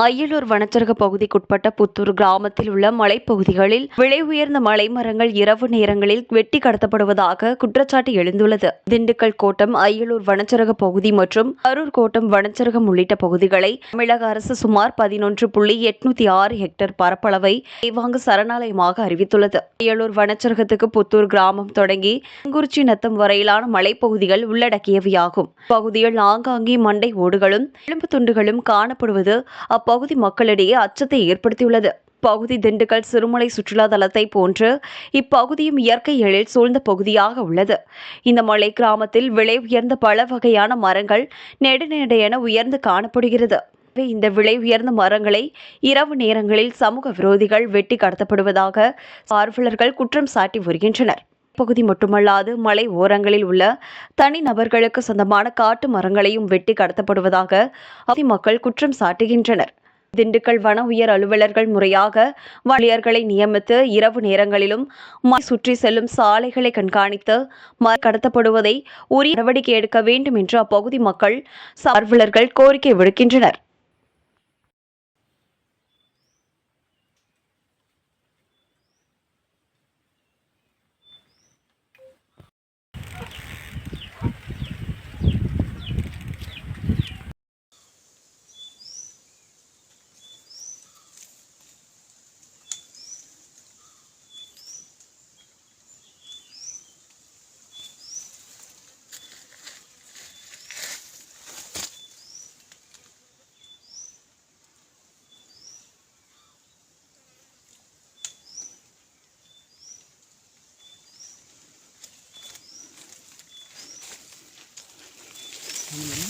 அய்யலூர் வனச்சரக பகுதிக்குட்பட்ட புத்தூர் கிராமத்தில் உள்ள மலைப்பகுதிகளில் விலை உயர்ந்த மலை மரங்கள் இரவு நேரங்களில் வெட்டி கடத்தப்படுவதாக குற்றச்சாட்டு எழுந்துள்ளது. திண்டுக்கல் கோட்டம் அய்யலூர் வனச்சரக பகுதி மற்றும் கரூர் கோட்டம் வனச்சரகம் உள்ளிட்ட பகுதிகளை தமிழக அரசு சுமார் பதினொன்று புள்ளி எட்நூத்தி ஆறு ஹெக்டேர் பரப்பளவை தேவாங்கு சரணாலயமாக அறிவித்துள்ளது. அய்யலூர் வனச்சரகத்துக்கு புத்தூர் கிராமம் தொடங்கி குறிச்சி நத்தம் வரையிலான மலைப்பகுதிகள் உள்ளடக்கியவையாகும். பகுதியில் ஆங்காங்கே மண்டை ஓடுகளும் எலும்பு துண்டுகளும் காணப்படுவது அப்பகுதி மக்களிடையே அச்சத்தை ஏற்படுத்தியுள்ளது. பகுதி திண்டுக்கல் சிறுமலை சுற்றுலா தலத்தை போன்று இப்பகுதியும் இயற்கை எழில் சூழ்ந்த பகுதியாக உள்ளது. இந்த மலை கிராமத்தில் விலை உயர்ந்த பல வகையான மரங்கள் நெடுநெடையென உயர்ந்து காணப்படுகிறது. இந்த விலை உயர்ந்த மரங்களை இரவு நேரங்களில் சமூக விரோதிகள் வெட்டி கடத்தப்படுவதாக ஆர்வலர்கள் குற்றம் சாட்டி வருகின்றனர். பகுதி மட்டுமல்லாது மலை ஓரங்களில் உள்ள தனி நபர்களுக்கு சொந்தமான காட்டு மரங்களையும் வெட்டி கடத்தப்படுவதாக அதி மக்கள் குற்றம் சாட்டுகின்றனர். திண்டுக்கல் வன உயர் அலுவலர்கள் முறையாக வணியர்களை நியமித்து இரவு நேரங்களிலும் சுற்றி செல்லும் சாலைகளை கண்காணித்து கடத்தப்படுவதை உரிய நடவடிக்கை எடுக்க வேண்டும் என்று அப்பகுதி மக்கள் சார்வலர்கள் கோரிக்கை விடுக்கின்றனர். Mm-hmm.